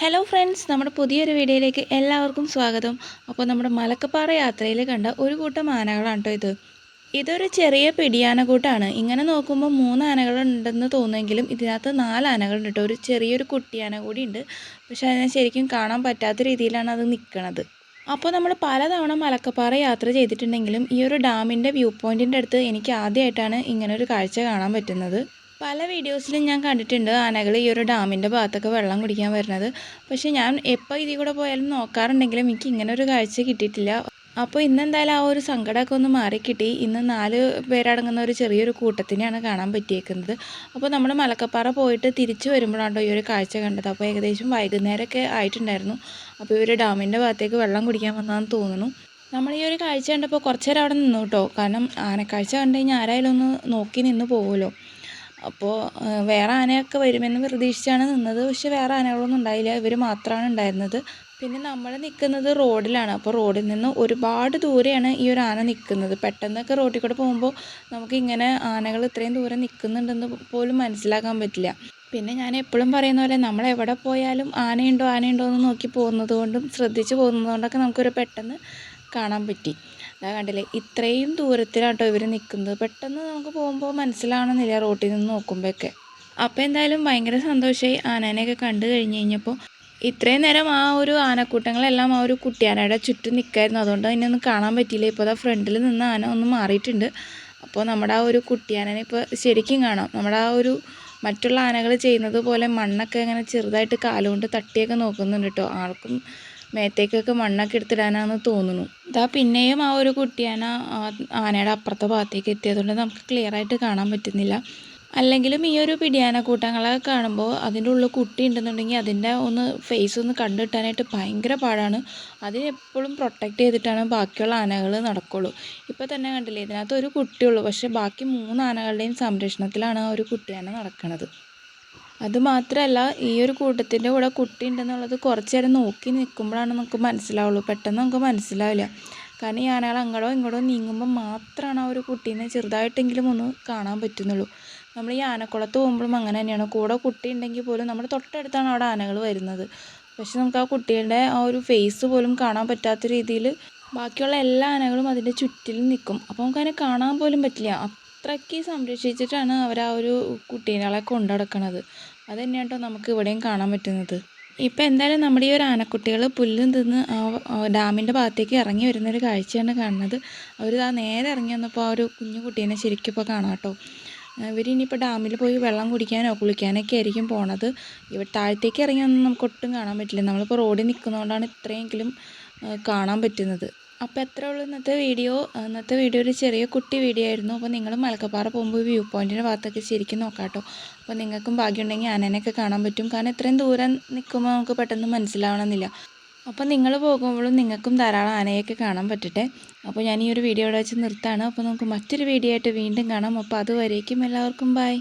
Hello friends നമ്മുടെ പുതിയൊരു വീഡിയോയിലേക്ക് എല്ലാവർക്കും സ്വാഗതം. അപ്പോൾ നമ്മുടെ മലക്കപ്പാറ യാത്രയിൽ കണ്ട ഒരു കൂട്ടം ആനകളാണ് കേട്ടോ ഇത്. ഇതൊരു ചെറിയ പിടിയാനക്കൂട്ടാണ് ഇങ്ങനെ നോക്കുമ്പോൾ മൂന്ന് ആനകളുണ്ടെന്ന് തോന്നുമെങ്കിലും ഇതിനകത്ത് നാല് ആനകളുണ്ട് കേട്ടോ ഒരു ചെറിയൊരു കുട്ടിയാന കൂടി ഉണ്ട്. പക്ഷേ അതിനെ ശരിക്കും കാണാൻ പറ്റാത്ത രീതിയിലാണ് അത് നിൽക്കുന്നത് അപ്പോൾ നമ്മൾ പലതവണ മലക്കപ്പാറ യാത്ര ചെയ്തിട്ടുണ്ടെങ്കിലും ഈ ഒരു ഡാമിന്റെ വ്യൂ പോയിന്റിന്റെ അടുത്ത് എനിക്ക് ആദ്യമായിട്ടാണ് ഇങ്ങനൊരു കാഴ്ച കാണാൻ പറ്റുന്നത്. പല വീഡിയോസിലും ഞാൻ കണ്ടിട്ടുണ്ട് ആനകൾ ഈ ഒരു ഡാമിന്റെ ഭാഗത്തൊക്കെ വെള്ളം കുടിക്കാൻ വരുന്നത്. പക്ഷേ ഞാൻ എപ്പോൾ ഇതിൽ കൂടെ പോയാലും നോക്കാറുണ്ടെങ്കിലും എനിക്ക് ഇങ്ങനെ ഒരു കാഴ്ച കിട്ടിയിട്ടില്ല. അപ്പോൾ ഇന്ന് എന്തായാലും ആ ഒരു സങ്കടമൊക്കെ ഒന്ന് മാറിക്കിട്ടി. ഇന്ന് നാല് പേരടങ്ങുന്ന ഒരു ചെറിയൊരു കൂട്ടത്തിനെയാണ് കാണാൻ പറ്റിയേക്കുന്നത്. അപ്പോൾ നമ്മൾ മലക്കപ്പാറ പോയിട്ട് തിരിച്ചു വരുമ്പോഴാണോ ഈ ഒരു കാഴ്ച കണ്ടത്. അപ്പോൾ ഏകദേശം വൈകുന്നേരമൊക്കെ ആയിട്ടുണ്ടായിരുന്നു. അപ്പോൾ ഇവർ ഡാമിന്റെ ഭാഗത്തേക്ക് വെള്ളം കുടിക്കാൻ വന്നതെന്ന് തോന്നുന്നു. നമ്മൾ ഈ ഒരു കാഴ്ച കണ്ടപ്പോൾ കുറച്ചേരം അവിടെ നിന്നു കേട്ടോ. കാരണം ആനക്കാഴ്ച കണ്ടു കഴിഞ്ഞാൽ ആരായാലും ഒന്ന് നോക്കി നിന്ന് പോകുമല്ലോ അപ്പോൾ വേറെ ആനയൊക്കെ വരുമെന്ന് പ്രതീക്ഷിച്ചാണ് നിന്നത്. പക്ഷെ വേറെ ആനകളൊന്നും ഉണ്ടായില്ല. ഇവർ മാത്രമാണ് ഉണ്ടായിരുന്നത്. പിന്നെ നമ്മൾ നിൽക്കുന്നത് റോഡിലാണ്. അപ്പോൾ റോഡിൽ നിന്ന് ഒരുപാട് ദൂരെയാണ് ഈ ഒരു ആന നിൽക്കുന്നത് പെട്ടെന്നൊക്കെ റോഡിൽ കൂടെ പോകുമ്പോൾ നമുക്ക് ഇങ്ങനെ ആനകൾ ഇത്രയും ദൂരം നിൽക്കുന്നുണ്ടെന്ന് പോലും മനസ്സിലാക്കാൻ പറ്റില്ല. പിന്നെ ഞാൻ എപ്പോഴും പറയുന്ന പോലെ നമ്മൾ എവിടെ പോയാലും ആനയുണ്ടോ ആനയുണ്ടോ എന്ന് നോക്കി പോകുന്നത് കൊണ്ടും ശ്രദ്ധിച്ച് പോകുന്നത് കൊണ്ടൊക്കെ നമുക്കൊരു പെട്ടെന്ന് കാണാൻ പറ്റി. അതാ കണ്ടില്ലേ ഇത്രയും ദൂരത്തിലാണ് കേട്ടോ ഇവർ നിൽക്കുന്നത് പെട്ടെന്ന് നമുക്ക് പോകുമ്പോൾ മനസ്സിലാവണമെന്നില്ല റോട്ടിൽ നിന്ന് നോക്കുമ്പോഴൊക്കെ അപ്പോൾ എന്തായാലും ഭയങ്കര സന്തോഷമായി ആനേനെയൊക്കെ കണ്ടു കഴിഞ്ഞ് കഴിഞ്ഞപ്പോൾ ഇത്രയും നേരം ആ ഒരു ആനക്കൂട്ടങ്ങളെല്ലാം ആ ഒരു കുട്ടിയാനയുടെ ചുറ്റും നിൽക്കായിരുന്നു അതുകൊണ്ട് അതിനെ ഒന്നും കാണാൻ പറ്റിയില്ല. ഇപ്പോൾ അതാ ഫ്രണ്ടിൽ നിന്ന് ആന ഒന്ന് മാറിയിട്ടുണ്ട്. അപ്പോൾ നമ്മുടെ ആ ഒരു കുട്ടിയാനനെ ഇപ്പോൾ ശരിക്കും കാണാം. നമ്മുടെ ആ ഒരു മറ്റുള്ള ആനകൾ ചെയ്യുന്നത് പോലെ മണ്ണൊക്കെ ഇങ്ങനെ ചെറുതായിട്ട് കാലുകൊണ്ട് തട്ടിയൊക്കെ നോക്കുന്നുണ്ട് കേട്ടോ. ആൾക്കും മേത്തേക്കൊക്കെ മണ്ണൊക്കെ എടുത്തിടാനാണെന്ന് തോന്നുന്നു. ഇതാ പിന്നെയും ആ ഒരു കുട്ടിയാന ആനയുടെ അപ്പുറത്തെ ഭാഗത്തേക്ക് എത്തിയതുകൊണ്ട് നമുക്ക് ക്ലിയർ ആയിട്ട് കാണാൻ പറ്റുന്നില്ല. അല്ലെങ്കിലും ഈ ഒരു പിടിയാന കൂട്ടങ്ങളെ കാണുമ്പോൾ അതിന്റെ ഉള്ളിൽ കുട്ടി ഉണ്ടെന്നുണ്ടെങ്കിൽ അതിന്റെ ഒന്ന് ഫേസ് ഒന്ന് കണ്ടിട്ടാനായിട്ട് ഭയങ്കര പാടാണ്. അതിനെപ്പോഴും എപ്പോഴും പ്രൊട്ടക്റ്റ് ചെയ്തിട്ടാണ് ബാക്കിയുള്ള ആനകൾ നടക്കുള്ളൂ. ഇപ്പോൾ തന്നെ കണ്ടില്ലേ ഇതിനകത്ത് ഒരു കുട്ടിയുള്ളൂ. പക്ഷേ ബാക്കി മൂന്ന് ആനകളുടെയും സംരക്ഷണത്തിലാണ് ആ ഒരു കുട്ടിയാന നടക്കുന്നത് അതുമാത്രമല്ല ഈ ഒരു കൂട്ടത്തിന്റെ കൂടെ കുട്ടി ഉണ്ടെന്നുള്ളത് കുറച്ച് നേരം നോക്കി നിൽക്കുമ്പോഴാണ് നമുക്ക് മനസ്സിലാവുള്ളൂ. പെട്ടെന്ന് നമുക്ക് മനസ്സിലാവില്ല. കാരണം ഈ ആനകൾ അങ്ങോട്ടോ ഇങ്ങോട്ടോ നീങ്ങുമ്പോൾ മാത്രമാണ് ആ ഒരു കുട്ടീനെ ചെറുതായിട്ടെങ്കിലും ഒന്ന് കാണാൻ പറ്റുന്നുള്ളൂ. നമ്മൾ ഈ ആനക്കുളത്ത് പോകുമ്പോഴും അങ്ങനെ തന്നെയാണ്. കൂടെ കുട്ടി ഉണ്ടെങ്കിൽ പോലും നമ്മുടെ തൊട്ടടുത്താണ് അവിടെ ആനകൾ വരുന്നത്. പക്ഷെ നമുക്ക് ആ കുട്ടിയുടെ ആ ഒരു ഫേസ് പോലും കാണാൻ പറ്റാത്ത രീതിയിൽ ബാക്കിയുള്ള എല്ലാ ആനകളും അതിന്റെ ചുറ്റിലും നിൽക്കും. അപ്പോൾ നമുക്കതിനെ കാണാൻ പോലും പറ്റില്ല. അത്രയ്ക്ക് സംരക്ഷിച്ചിട്ടാണ് അവർ ആ ഒരു കുട്ടീനെ കൊണ്ടു നടക്കുന്നത് അത് കേട്ടോ നമുക്ക് ഇവിടെയും കാണാൻ പറ്റുന്നത്. ഇപ്പം എന്തായാലും നമ്മുടെ ഈ ഒരു ആനക്കുട്ടികൾ പുല്ലും തിന്ന് ഡാമിന്റെ ഭാഗത്തേക്ക് ഇറങ്ങി വരുന്നൊരു കാഴ്ചയാണ് കാണുന്നത്. അവർ ആ നേരെ ഇറങ്ങി വന്നപ്പോൾ ആ ഒരു കുഞ്ഞു കുട്ടീനെ ശരിക്കും ഇപ്പോൾ കാണാം കേട്ടോ. ഇവരിനിയിപ്പോൾ ഡാമിൽ പോയി വെള്ളം കുടിക്കാനോ കുളിക്കാനൊക്കെ ആയിരിക്കും പോണത്. ഇവർ താഴത്തേക്ക് ഇറങ്ങി വന്നാൽ നമുക്ക് ഒട്ടും കാണാൻ പറ്റില്ല. നമ്മളിപ്പോൾ റോഡിൽ നിൽക്കുന്നതുകൊണ്ടാണ് ഇത്രയെങ്കിലും കാണാൻ പറ്റുന്നത്. അപ്പോൾ എത്ര ഉള്ളൂ ഇന്നത്തെ വീഡിയോ? ഇന്നത്തെ വീഡിയോ ഒരു ചെറിയ കുട്ടി വീഡിയോ ആയിരുന്നു. അപ്പോൾ നിങ്ങൾ മലക്കപ്പാറ പോകുമ്പോൾ വ്യൂ പോയിന്റിന്റെ ഭാഗത്തൊക്കെ ശരിക്കും നോക്കാം കേട്ടോ അപ്പോൾ നിങ്ങൾക്കും ഭാഗ്യമുണ്ടെങ്കിൽ ആനേനെയൊക്കെ കാണാൻ പറ്റും. കാരണം ഇത്രയും ദൂരം നിൽക്കുമ്പോൾ നമുക്ക് പെട്ടെന്ന് മനസ്സിലാവണമെന്നില്ല. അപ്പോൾ നിങ്ങൾ പോകുമ്പോഴും നിങ്ങൾക്കും ധാരാളം ആനയൊക്കെ കാണാൻ പറ്റട്ടെ. അപ്പോൾ ഞാൻ ഈ ഒരു വീഡിയോ ഇവിടെ വെച്ച് നിർത്താണ്. അപ്പോൾ നമുക്ക് മറ്റൊരു വീഡിയോ ആയിട്ട് വീണ്ടും കാണാം. അപ്പോൾ അതുവരേക്കും എല്ലാവർക്കും ബൈ